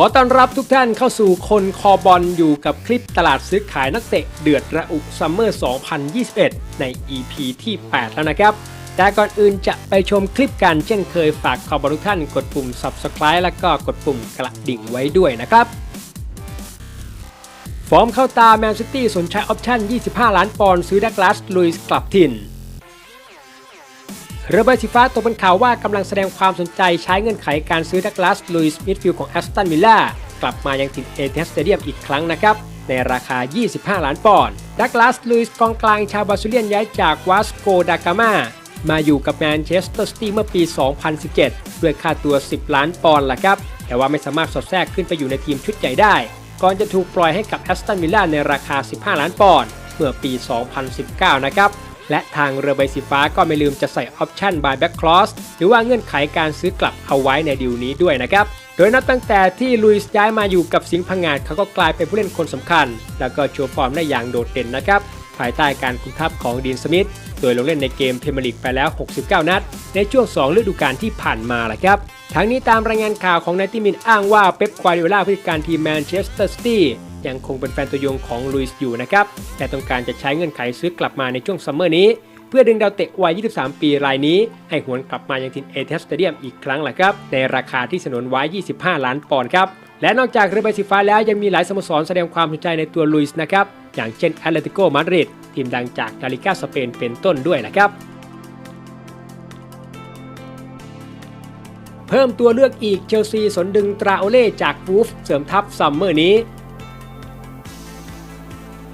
ขอต้อนรับทุกท่านเข้าสู่คนคอบอลอยู่กับคลิปตลาดซื้อขายนักเตะเดือดระอุซัมเมอร์ 2021 ใน EP ที่ 8 แล้วนะครับ แต่ก่อนอื่นจะไปชมคลิปกันเช่นเคยฝากขอบอลทุกท่านกดปุ่ม Subscribe แล้วก็กดปุ่มกระดิ่งไว้ด้วยนะครับ ฟอร์มเข้าตาแมนซิตี้สนใจออปชั่น 25 ล้านปอนด์ซื้อดักลาสลุยส์กลับถิ่น เรือใบสีฟ้าตกเป็นข่าวว่ากำลังแสดงความสนใจใช้เงื่อนไขการซื้อดักลาสลุยส์มิดฟิลด์ของแอสตันวิลล่ากลับมายังถิ่นเอเทสเตเดียมอีกครั้งนะครับ ในราคา 25 ล้านปอนด์ดักลาสลุยส์กองกลางชาวบราซิเลียนย้ายจากวาสโกดากามามาอยู่กับแมนเชสเตอร์ซิตี้เมื่อปี 2017 ด้วยค่าตัว 10 ล้านปอนด์ละครับ แต่ว่าไม่สามารถสอดแทรกขึ้นไปอยู่ในทีมชุดใหญ่ได้ ก่อนจะถูกปล่อยให้กับแอสตันวิลล่าในราคา 15 ล้านปอนด์เมื่อปี 2019 นะครับ และทางเรือใบสีฟ้าก็ไม่ลืมจะใส่ออปชั่น buyback clause หรือว่าเงื่อนไขการซื้อกลับเอาไว้ในดีลนี้ด้วยนะครับโดยนับตั้งแต่ที่ลุยส์ย้ายมาอยู่กับสิงห์พังงาดเขาก็กลายเป็นผู้เล่นคนสำคัญ แล้วก็โชว์ฟอร์มได้อย่างโดดเด่นนะครับ ภายใต้การคุมทัพของดีนสมิธโดยลงเล่นในเกมพรีเมลีกไปแล้ว 69 นัด ในช่วง 2 ฤดูกาลที่ผ่านมาแหละครับทั้งนี้ตามรายงานข่าวของนายติมินอ้างว่าเป๊ปควาดิโอลาผู้จัดการทีมแมนเชสเตอร์ซิตี้ ยังคงเป็นแฟนตัวยงของลุยส์อยู่นะครับ แต่ต้องการจะใช้เงื่อนไขซื้อกลับมาในช่วงซัมเมอร์นี้ เพื่อดึงดาวเตะวัย 23 ปีรายนี้ ให้หวนกลับมายังทีมเอเทสเตเดียมอีกครั้งแหละครับ ในราคาที่สนนไว้ 25 ล้านปอนด์ครับ และนอกจากเรือใบสีฟ้าแล้วยังมีหลายสโมสรแสดงความสนใจในตัวลุยส์นะครับ อย่างเช่นแอตเลติโกมาดริดทีมดังจากลาลิกาสเปนเป็นต้นด้วยนะครับเพิ่มตัวเลือกอีกเชลซีสนดึงตราโอเล่จากวูฟเสริมทัพซัมเมอร์นี้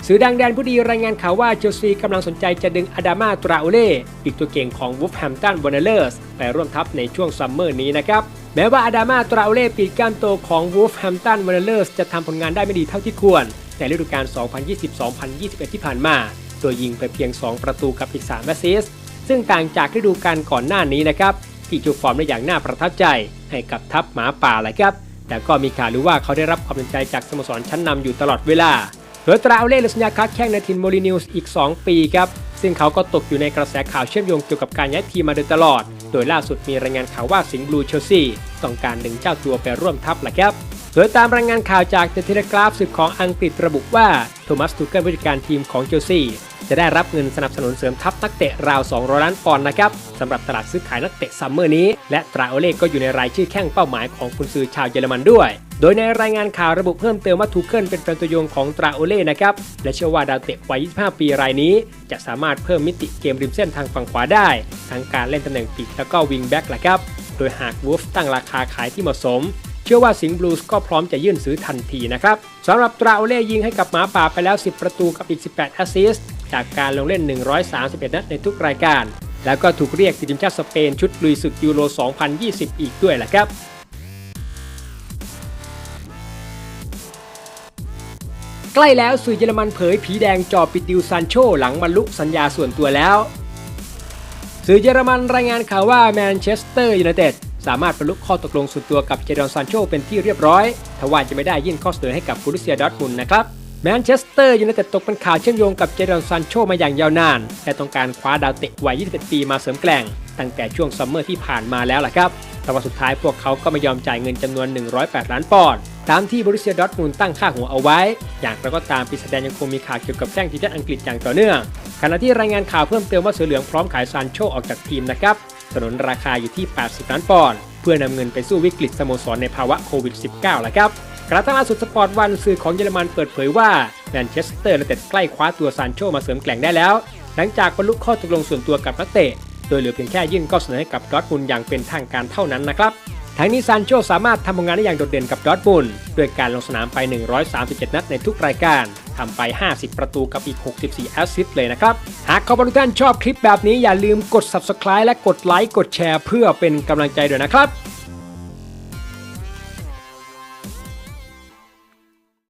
สื่อดังแดนผู้ดีรายงานข่าวว่าเชลซีกำลังสนใจจะดึงอาดามาตราโอเล่อีกตัวเก่งของวูฟแฮมตันวอร์เนอร์สไปร่วมทัพในช่วงซัมเมอร์นี้นะครับ แม้ว่าอาดามาตราโอเล่ปีกก้านโตของวูฟแฮมตันวอร์เนอร์สจะทำผลงานได้ไม่ดีเท่าที่ควร ในฤดูกาล 2020-2021 ที่ผ่านมา โดยยิงไปเพียง 2 ประตูกับอีก3แอสซิสต์ซึ่งต่างจากฤดูกาลก่อนหน้านี้นะครับที่โชว์ฟอร์มได้อย่างน่าประทับใจให้กับทัพหมาป่าแหละครับแต่ก็มีข่าวรือว่าเขาได้รับความสนใจจากสโมสรชั้นนำอยู่ตลอดเวลา โดยตราอเล่เลสัญญาค้าแข่งในทีมโมลินิวส์อีก 2 ปีครับ ซึ่งเขาก็ตกอยู่ในกระแสข่าวเชื่อมโยงเกี่ยวกับการย้ายทีมมาโดยตลอด โดยล่าสุดมีรายงานข่าวว่าสิงห์บลูเชลซีต้องการดึงเจ้าตัวไปร่วมทัพแหละครับ โดยตามรายงานข่าวจากเดอะเทเลกราฟสื่อของอังกฤษระบุว่า โทมัสทูเกิลผู้จัดการทีมของเชลซีจะได้รับเงินสนับสนุนเสริมทัพนักเตะราว 200 ล้านปอนด์นะครับสำหรับตลาดซื้อขายนักเตะซัมเมอร์นี้ และตราโอเล่ก็อยู่ในรายชื่อแข้งเป้าหมายของคุณซื้อชาวเยอรมันด้วย โดยในรายงานข่าวระบุเพิ่มเติมว่าทูเกิลเป็นแฟนตัวยงของตราโอเล่นะครับและเชื่อว่าดาวเตะวัย 25 ปีรายนี้ จะสามารถเพิ่มมิติเกมริมเส้นทางฝั่งขวาได้ ทั้งการเล่นตำแหน่งปีกแล้วก็วิงแบ็กแหละครับโดยหากวูฟตั้งราคาขายที่เหมาะสม เชื่อว่าสิงห์บลูส์ก็พร้อมจะยื่นซื้อทันทีนะครับสำหรับตราโอเล่ยิงให้กับหมาป่าไปแล้ว 10 ประตูกับอีก 18 แอสซิสต์จากการลงเล่น 131 นัดในทุกรายการ แล้วก็ถูกเรียกติดทีมชาติสเปนชุดลุยศึกยูโร 2020 อีกด้วยแหละครับใกล้แล้วสื่อเยอรมันเผยผีแดงจอปิดดิวซานโชหลังบรรลุสัญญาส่วนตัวแล้ว สื่อเยอรมันรายงานข่าวว่าแมนเชสเตอร์ยูไนเต็ด สามารถบรรลุข้อตกลงส่วนตัวกับเจดอนซานโชเป็นที่เรียบร้อยทว่าจะไม่ได้ยื่นข้อเสนอให้กับบูรุเซียดอทมุนนะครับแมนเชสเตอร์ยูไนเต็ดตกเป็นข่าวเชื่อมโยงกับเจดอนซานโชมาอย่างยาวนาน และต้องการคว้าดาวเตะวัย 21 ปีมาเสริมแกล่ง ตั้งแต่ช่วงซัมเมอร์ที่ผ่านมาแล้วล่ะครับ แต่ว่าสุดท้ายพวกเขาก็ไม่ยอมจ่ายเงินจำนวน 108 ล้านปอนด์ ตามที่บรุสเซียดอร์ทมุนตั้งค่าหัวเอาไว้ อย่างไรก็ตามปีศาจแดงยังคงมีข่าวเกี่ยวกับแจ้งทีมชาติอังกฤษอย่างต่อเนื่อง ขณะที่รายงานข่าวเพิ่มเติมว่าเสือเหลืองพร้อมขายซานโชออกจากทีมนะครับ สนนราคาอยู่ที่ 80 ล้านปอนด์เพื่อนำเงินไปสู้วิกฤตสโมสรในภาวะโควิด -19 แหละครับกระทั่งล่าสุดสปอร์ตวันสื่อของเยอรมันเปิดเผยว่าแมนเชสเตอร์ยูไนเต็ดใกล้คว้าตัวซานโชมาเสริมแกล่งได้แล้ว หลังจากบรรลุข้อตกลงส่วนตัวกับนักเตะ โดยเหลือเพียงแค่ยื่นข้อเสนอให้กับดอร์ทมุนอย่างเป็นทางการเท่านั้นนะครับ ทั้งนี้ซานโชสามารถทำผลงานได้อย่างโดดเด่นกับดอทบุนด์ด้วยการลงสนามไป 137 นัดในทุกรายการทำไป 50 ประตูกับอีก 64 แอสซิสต์เลยนะครับ หากขอบทุกท่านชอบคลิปแบบนี้อย่าลืมกด subscribe และกดไลค์กดแชร์เพื่อเป็นกำลังใจด้วยนะครับ